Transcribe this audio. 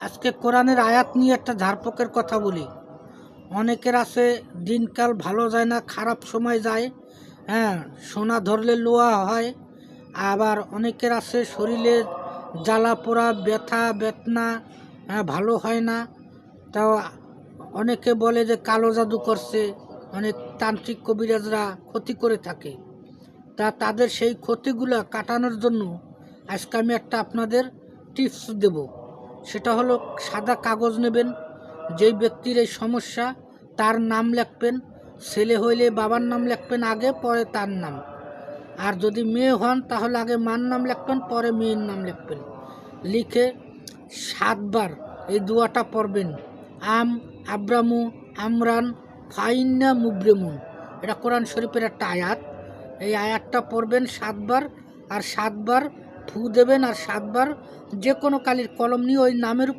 আজকে কোরআনের আয়াত নিয়ে একটা ঝাড়পোকের কথা বলি। অনেকের আছে দিনকাল ভালো যায় না, খারাপ সময় যায় হ্যাঁ সোনা ধরলে লোয়া হয়। আবার অনেকের আছে শরীরে জ্বালা পোড়া, ব্যথা, বেদনা হ্যাঁ ভালো হয় না। তাও অনেকে বলে যে কালো জাদু করছে অনেক তান্ত্রিক কবিরাজরা ক্ষতি করে থাকে। তা তাদের সেই ক্ষতিগুলো কাটানোর জন্য আজকে আমি একটা আপনাদের টিপস দেব। সেটা হলো সাদা কাগজ নেবেন, যেই ব্যক্তির এই সমস্যা তার নাম লিখবেন, ছেলে হইলে বাবার নাম লিখবেন আগে, পরে তার নাম। আর যদি মেয়ে হন তাহলে আগে মার নাম লিখবেন, পরে মেয়ের নাম লিখবেন। লিখে সাতবার এই দুয়াটা পড়বেন। আম আব্রামু আমরান ফাইন্না মুব্রেমুন। এটা কোরআন শরীফের একটা আয়াত। এই আয়াতটা পড়বেন সাতবার, আর সাতবার ফু দেবেন আর সাতবার যে কোনো কালির কলম নিয়ে ওই নামের